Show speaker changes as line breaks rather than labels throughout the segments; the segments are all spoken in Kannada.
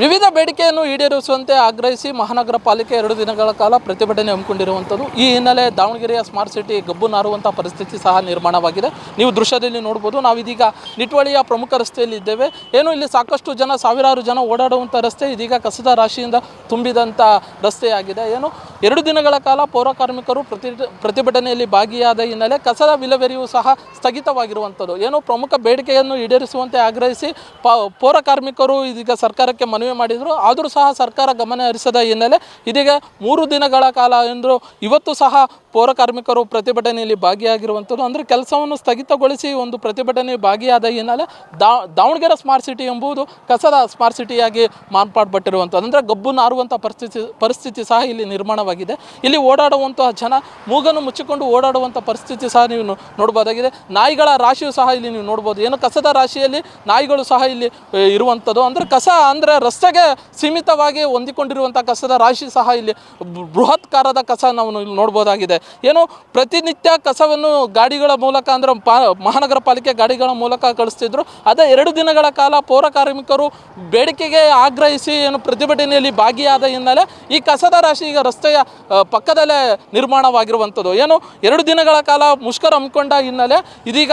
ವಿವಿಧ ಬೇಡಿಕೆಯನ್ನು ಈಡೇರಿಸುವಂತೆ ಆಗ್ರಹಿಸಿ ಮಹಾನಗರ ಪಾಲಿಕೆ ಎರಡು ದಿನಗಳ ಕಾಲ ಪ್ರತಿಭಟನೆ ಹಮ್ಮಿಕೊಂಡಿರುವಂಥದ್ದು. ಈ ಹಿನ್ನೆಲೆ ದಾವಣಗೆರೆಯ ಸ್ಮಾರ್ಟ್ ಸಿಟಿ ಗಬ್ಬು ನಾರುವಂಥ ಪರಿಸ್ಥಿತಿ ಸಹ ನಿರ್ಮಾಣವಾಗಿದೆ. ನೀವು ದೃಶ್ಯದಲ್ಲಿ ನೋಡ್ಬೋದು. ನಾವಿದೀಗ ನಿಟ್ವಳಿಯ ಪ್ರಮುಖ ರಸ್ತೆಯಲ್ಲಿ ಇದ್ದೇವೆ ಏನು ಇಲ್ಲಿ ಸಾಕಷ್ಟು ಜನ, ಸಾವಿರಾರು ಜನ ಓಡಾಡುವಂಥ ರಸ್ತೆ ಇದೀಗ ಕಸದ ರಾಶಿಯಿಂದ ತುಂಬಿದಂಥ ರಸ್ತೆಯಾಗಿದೆ ಏನು, ಎರಡು ದಿನಗಳ ಕಾಲ ಪೌರ ಕಾರ್ಮಿಕರು ಪ್ರತಿ, ಪ್ರತಿಭಟನೆಯಲ್ಲಿ ಭಾಗಿಯಾದ ಹಿನ್ನೆಲೆ ಕಸದ ವಿಲೇವಾರಿಯೂ ಸಹ ಸ್ಥಗಿತವಾಗಿರುವಂಥದ್ದು. ಏನು, ಪ್ರಮುಖ ಬೇಡಿಕೆಯನ್ನು ಈಡೇರಿಸುವಂತೆ ಆಗ್ರಹಿಸಿ ಪೌರಕಾರ್ಮಿಕರು ಪೌರ ಕಾರ್ಮಿಕರು ಇದೀಗ ಸರ್ಕಾರಕ್ಕೆ ಮನವಿ ಮಾಡಿದರು. ಆದರೂ ಸಹ ಸರ್ಕಾರ ಗಮನ ಹರಿಸದ ಹಿನ್ನೆಲೆ ಇದೀಗ ಮೂರು ದಿನಗಳ ಕಾಲ ಎಂದು ಇವತ್ತು ಸಹ ಪೌರ ಕಾರ್ಮಿಕರು ಪ್ರತಿಭಟನೆಯಲ್ಲಿ ಭಾಗಿಯಾಗಿರುವಂಥದ್ದು, ಅಂದರೆ ಕೆಲಸವನ್ನು ಸ್ಥಗಿತಗೊಳಿಸಿ ಒಂದು ಪ್ರತಿಭಟನೆ ಭಾಗಿಯಾದ ಹಿನ್ನೆಲೆ ದಾವಣಗೆರೆ ಸ್ಮಾರ್ಟ್ ಸಿಟಿ ಎಂಬುದು ಕಸದ ಸ್ಮಾರ್ಟ್ ಸಿಟಿಯಾಗಿ ಮಾರ್ಪಾಡ್ಪಟ್ಟಿರುವಂಥದ್ದು. ಅಂದರೆ ಗಬ್ಬು ನಾರುವಂಥ ಪರಿಸ್ಥಿತಿ ಪರಿಸ್ಥಿತಿ ಸಹ ಇಲ್ಲಿ ನಿರ್ಮಾಣವಾಗಿದೆ. ಇಲ್ಲಿ ಓಡಾಡುವಂತಹ ಜನ, ಮೂಗನ್ನು ಮುಚ್ಚಿಕೊಂಡು ಓಡಾಡುವಂಥ ಪರಿಸ್ಥಿತಿ ಸಹ ನೀವು ನೋಡ್ಬೋದಾಗಿದೆ. ನಾಯಿಗಳ ರಾಶಿಯು ಸಹ ಇಲ್ಲಿ ನೀವು ನೋಡ್ಬೋದು. ಏನು ಕಸದ ರಾಶಿಯಲ್ಲಿ ನಾಯಿಗಳು ಸಹ ಇಲ್ಲಿ ಇರುವಂಥದ್ದು. ಅಂದರೆ ಕಸ ಅಂದರೆ ರಸ್ತೆಗೆ ಸೀಮಿತವಾಗಿ ಹೊಂದಿಕೊಂಡಿರುವಂಥ ಕಸದ ರಾಶಿ ಸಹ ಇಲ್ಲಿ ಬೃಹತ್ಕಾರದ ಕಸ ನಾವು ಇಲ್ಲಿ ನೋಡ್ಬೋದಾಗಿದೆ. ಏನು ಪ್ರತಿನಿತ್ಯ ಕಸವನ್ನು ಗಾಡಿಗಳ ಮೂಲಕ ಅಂದರೆ ಪಾ ಮಹಾನಗರ ಪಾಲಿಕೆ ಗಾಡಿಗಳ ಮೂಲಕ ಕಳಿಸ್ತಿದ್ರು. ಅದೇ ಎರಡು ದಿನಗಳ ಕಾಲ ಪೌರ ಕಾರ್ಮಿಕರು ಬೇಡಿಕೆಗೆ ಆಗ್ರಹಿಸಿ ಏನು ಪ್ರತಿಭಟನೆಯಲ್ಲಿ ಭಾಗಿಯಾದ ಹಿನ್ನೆಲೆ ಈ ಕಸದ ರಾಶಿ ಈಗ ರಸ್ತೆಯ ಪಕ್ಕದಲ್ಲೇ ನಿರ್ಮಾಣವಾಗಿರುವಂಥದ್ದು. ಏನು ಎರಡು ದಿನಗಳ ಕಾಲ ಮುಷ್ಕರ ಹಮ್ಮಿಕೊಂಡ ಹಿನ್ನೆಲೆ ಇದೀಗ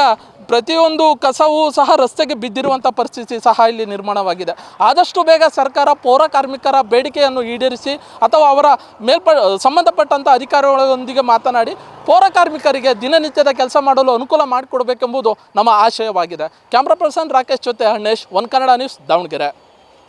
ಪ್ರತಿಯೊಂದು ಕಸವು ಸಹ ರಸ್ತೆಗೆ ಬಿದ್ದಿರುವಂಥ ಪರಿಸ್ಥಿತಿ ಸಹ ಇಲ್ಲಿ ನಿರ್ಮಾಣವಾಗಿದೆ. ಆದಷ್ಟು ಬೇಗ ಸರ್ಕಾರ ಪೌರ ಕಾರ್ಮಿಕರ ಬೇಡಿಕೆಯನ್ನು ಈಡೇರಿಸಿ ಅಥವಾ ಅವರ ಮೇಲ್ಪ, ಸಂಬಂಧಪಟ್ಟಂಥ ಅಧಿಕಾರಿಗಳೊಂದಿಗೆ ಮಾತನಾಡಿ ಪೌರ ಕಾರ್ಮಿಕರಿಗೆ ದಿನನಿತ್ಯದ ಕೆಲಸ ಮಾಡಲು ಅನುಕೂಲ ಮಾಡಿಕೊಡ್ಬೇಕೆಂಬುದು ನಮ್ಮ ಆಶಯವಾಗಿದೆ. ಕ್ಯಾಮ್ರಾ ಪರ್ಸನ್ ರಾಕೇಶ್ ಜೊತೆ ಹಣ್ಣೇಶ್ ಒನ್ ಕನ್ನಡ ನ್ಯೂಸ್ ದಾವಣಗೆರೆ.